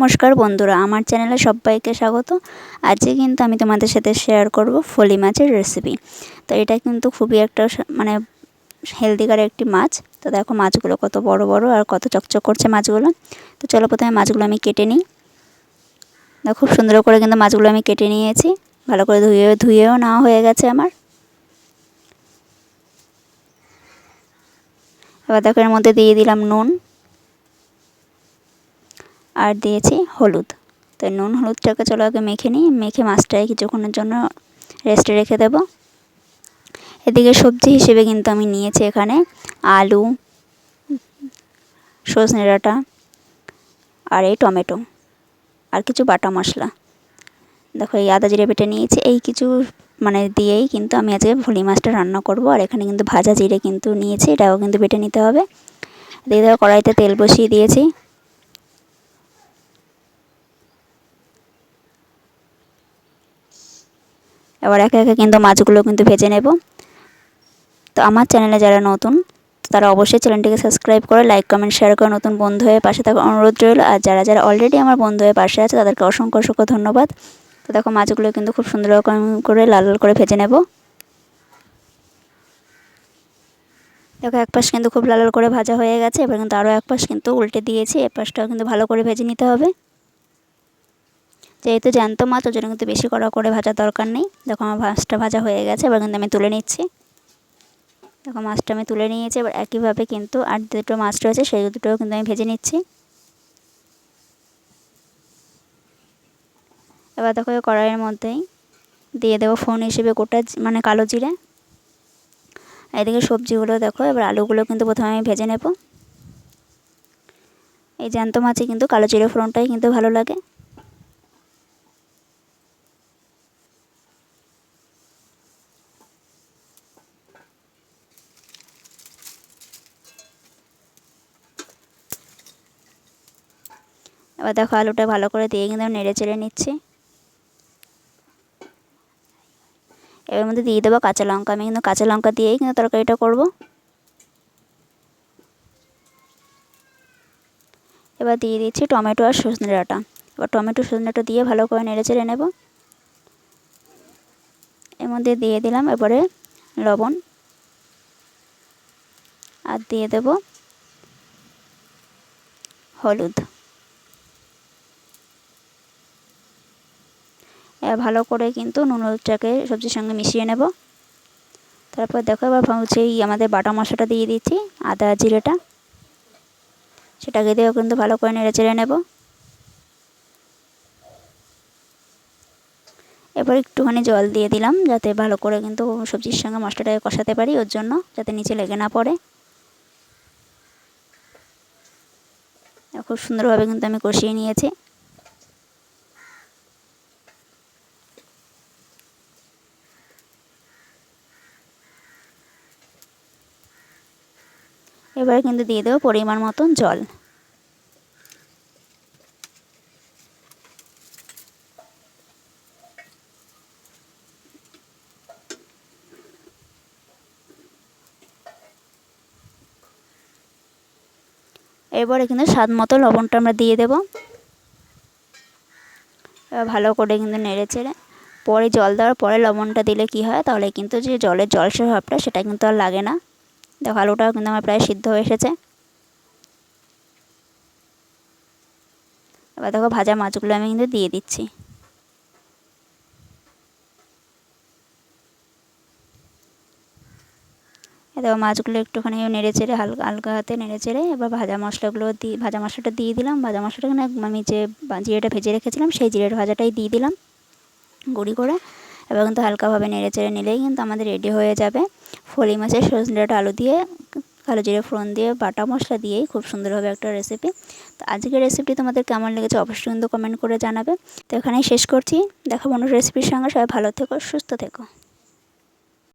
নমস্কার বন্ধুরা, আমার চ্যানেলে সবাইকে স্বাগত। আজকে কিন্তু আমি তোমাদের সাথে শেয়ার করব ফলি মাছের রেসিপি তো এটা কিন্তু খুবই একটা মানে হেলদিকার একটি মাছ। তো দেখো মাছগুলো কত বড় বড় আর কত চকচক করছে মাছগুলো। তো চলো প্রথমে মাছগুলো আমি কেটে নিই। দেখো খুব সুন্দর করে কিন্তু মাছগুলো আমি কেটে নিয়েছি। ভালো করে ধুয়ে, ধুয়েও নেওয়া হয়ে গেছে আমার। এবার দেখো এর মধ্যে দিয়ে দিলাম নুন। আর দিয়েছি হলুদ। তো নুন হলুদটাকে চলো আগে মেখে নিই। মেখে মাছটাকে কিছুক্ষণের জন্য রেস্টে রেখে দেব। এদিকে সবজি হিসেবে কিন্তু আমি নিয়েছি এখানে আলু, সজনে ডাঁটা আর এই টমেটো আর কিছু বাটা মশলা। দেখো এই আদা জিরে বেটে নিয়েছি। এই কিছু মানে দিয়েই কিন্তু আমি আজকে ভুলি মাছটা রান্না করব। আর এখানে কিন্তু ভাজা জিরে কিন্তু নিয়েছি। এটাও কিন্তু বেটে নিতে হবে। দিয়ে দেওয়া কড়াইতে তেল বসিয়ে দিয়েছি। এবার একে একে কিন্তু মাছগুলো কিন্তু ভেজে নেব। তো আমার চ্যানেলে যারা নতুন তারা অবশ্যই চ্যানেলটিকে সাবস্ক্রাইব করে, লাইক, কমেন্ট শেয়ার করে নতুন বন্ধু হয়ে পাশে থাকা অনুরোধ রইল। আর যারা যারা অলরেডি আমার বন্ধু হয়ে পাশে আছে, তাদেরকে অসংখ্য অসংখ্য ধন্যবাদ। তো দেখো মাছগুলো কিন্তু খুব সুন্দর রকম করে লাল লাল করে ভেজে নেব। দেখো এক পাশ কিন্তু খুব লাল করে ভাজা হয়ে গেছে, এবার কিন্তু আরও এক পাশ কিন্তু উল্টে দিয়েছি, এ পাশটাও কিন্তু ভালো করে ভেজে নিতে হবে। যেহেতু জ্যান্ত মাছ ওই জন্য কিন্তু বেশি কড়া করে ভাজার দরকার নেই। দেখো আমার মাছটা ভাজা হয়ে গেছে, এবার কিন্তু আমি তুলে নিচ্ছি। দেখো মাছটা আমি তুলে নিয়েছি, এবার একইভাবে কিন্তু আর দুটো মাছ রয়েছে, সেই দুটোও কিন্তু আমি ভেজে নিচ্ছি। এবার দেখো কড়াইয়ের মধ্যেই দিয়ে দেবো ফোন হিসেবে গোটা মানে কালো জিরে। এদিকে সবজিগুলো দেখো, এবার আলুগুলো কিন্তু প্রথমে আমি ভেজে নেব। এই জ্যান্ত মাছে কিন্তু কালো জিরে ফোড়নটাই কিন্তু ভালো লাগে। এবার দেখো আলুটা ভালো করে দিয়ে কিন্তু নেড়ে চেড়ে নিচ্ছি। এবার মধ্যে দিয়ে দেবো কাঁচা লঙ্কা। আমি কিন্তু কাঁচা লঙ্কা দিয়েই কিন্তু তরকারিটা করব। এবার দিয়ে দিচ্ছি টমেটো আর সজনে ডাঁটা। এবার টমেটো, সজনে ডাঁটা দিয়ে ভালো করে নেড়ে চেড়ে নেব। এর মধ্যে দিয়ে দিলাম এবারে লবণ। আর দিয়ে দেব হলুদ। ভালো করে কিন্তু নুন হলুদটাকে সবজির সঙ্গে মিশিয়ে নেব। তারপর দেখো, এবার সেই আমাদের বাটা মশলাটা দিয়ে দিচ্ছি, আদা জিরেটা। সেটাকে দিয়েও কিন্তু ভালো করে নেড়ে চেড়ে নেব। এবার একটুখানি জল দিয়ে দিলাম, যাতে ভালো করে কিন্তু সবজির সঙ্গে মশলাটাকে কষাতে পারি, ওর জন্য, যাতে নিচে লেগে না পড়ে। খুব সুন্দরভাবে কিন্তু আমি কষিয়ে নিয়েছি। এবারে কিন্তু দিয়ে দেবো পরিমাণ মতন জল। এবারে কিন্তু স্বাদ মতো লবণটা আমরা দিয়ে দেব। ভালো করে কিন্তু নেড়ে চেড়ে, পরে জল দেওয়ার পরে লবণটা দিলে কি হয়, তাহলে কিন্তু যে জলের জলসে ভাবটা সেটা কিন্তু আর লাগে না। দেখো আলুটাও কিন্তু আমার প্রায় সিদ্ধ হয়ে এসেছে। এবার দেখো ভাজা মাছগুলো আমি কিন্তু দিয়ে দিচ্ছি। দেখো মাছগুলো একটুখানি নেড়ে চেড়ে হালকা হালকা হাতে নেড়ে চেড়ে এবার ভাজা মশলাগুলো দিয়ে ভাজা মশলাটা দিয়ে দিলাম। ভাজা মশলাটা আমি যে জিরেটা ভেজে রেখেছিলাম সেই জিরের ভাজাটাই দিয়ে দিলাম। গুঁড়ি করে এবার কিন্তু হালকাভাবে নেড়ে চেড়ে নিলেই কিন্তু আমাদের রেডি হয়ে যাবে। ফলি মাছের সজনে আলু দিয়ে, কালো জিরে ফোড়ন দিয়ে, বাটা মশলা দিয়েই খুব সুন্দরভাবে একটা রেসিপি তো আজকের রেসিপিটি তোমাদের কেমন লেগেছে অবশ্যই কিন্তু কমেন্ট করে জানাবে। তো এখানেই শেষ করছি। দেখাবো অন্য রেসিপির সঙ্গে। সবাই ভালো থেকো, সুস্থ থেকো।